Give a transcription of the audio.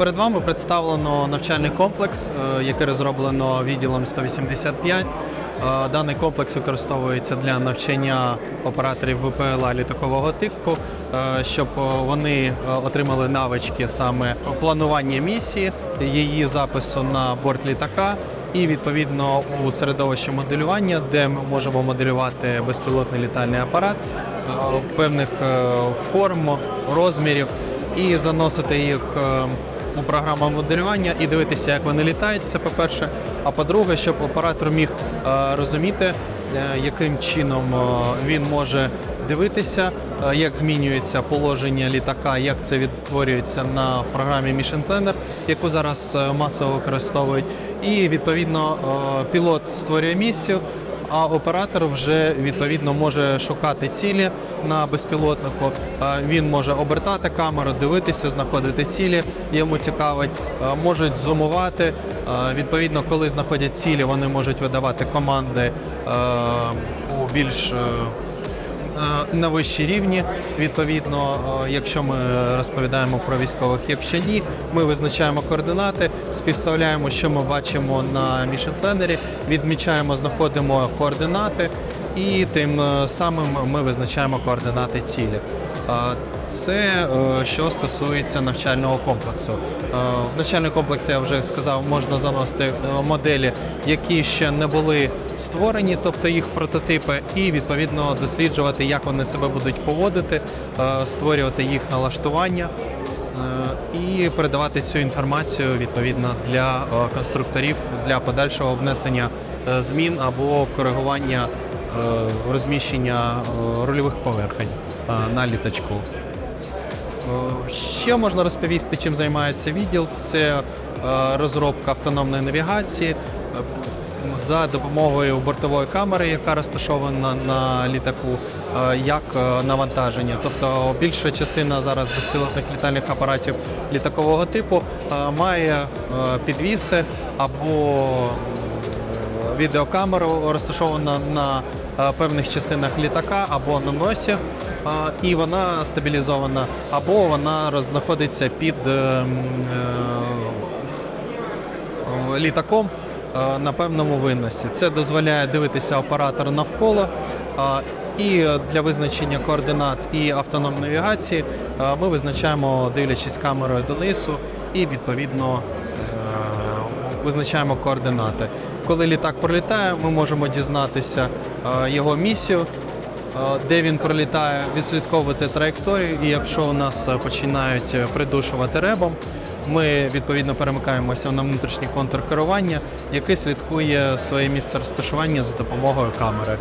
Перед вами представлено навчальний комплекс, е, який розроблено відділом 185. Е, Даний комплекс використовується для навчання операторів ВПЛА літакового типу, е, щоб вони отримали навички саме планування місії, її запису на борт літака. І відповідно у середовищі моделювання, де ми можемо моделювати безпілотний літальний апарат певних форм, розмірів і заносити їх е, програму моделювання і дивитися, як вони літають. Це по-перше. А по-друге, щоб оператор міг е, розуміти, е, яким чином е, він може дивитися, як змінюється положення літака, як це відтворюється на програмі Mission Planner, яку зараз масово використовують. І відповідно пілот створює місію, а оператор вже відповідно може шукати цілі на безпілотнику. Він може обертати камеру, дивитися, знаходити цілі. Йому цікавить, можуть зумувати. Відповідно, коли знаходять цілі, вони можуть видавати команди у більш е, на вищій рівні. Відповідно, е, якщо ми розповідаємо про військових, якщо ні, ми визначаємо координати, співставляємо, що ми бачимо на Planner, відмічаємо, знаходимо координати, і тим е, самим ми визначаємо координати цілі. Е, Це е, що стосується навчального комплексу. Е, В навчальний комплекс я вже сказав, можна заносити е, моделі, які ще не були створені, тобто їх прототипи, і відповідно досліджувати, як вони себе будуть поводити, е, створювати їх налаштування е, і передавати цю інформацію відповідно для е, конструкторів для подальшого внесення змін або коригування розміщення рульових поверхень на літачку. Ще можна розповісти, чим займається відділ. Це розробка автономної навігації за допомогою бортової камери, яка розташована на літаку, е, як е, навантаження. Тобто більша частина зараз безпілотних літальних апаратів літакового типу е, має підвіси або відеокамеру розташована на певних частинах літака або на носі, і вона стабілізована, або вона знаходиться під е, е, літаком на певному виносі. Це дозволяє дивитися оператору навколо. е, І для визначення координат і автономної навігації е, ми визначаємо, дивлячись камерою донизу, і відповідно е, визначаємо координати. Коли літак пролітає, ми можемо дізнатися е, його місію, е, де він пролітає, відслідковувати траєкторію. І якщо у нас е, починають е, придушувати ребом, ми відповідно перемикаємося на внутрішній контур керування, який слідкує своє місце розташування за допомогою камери.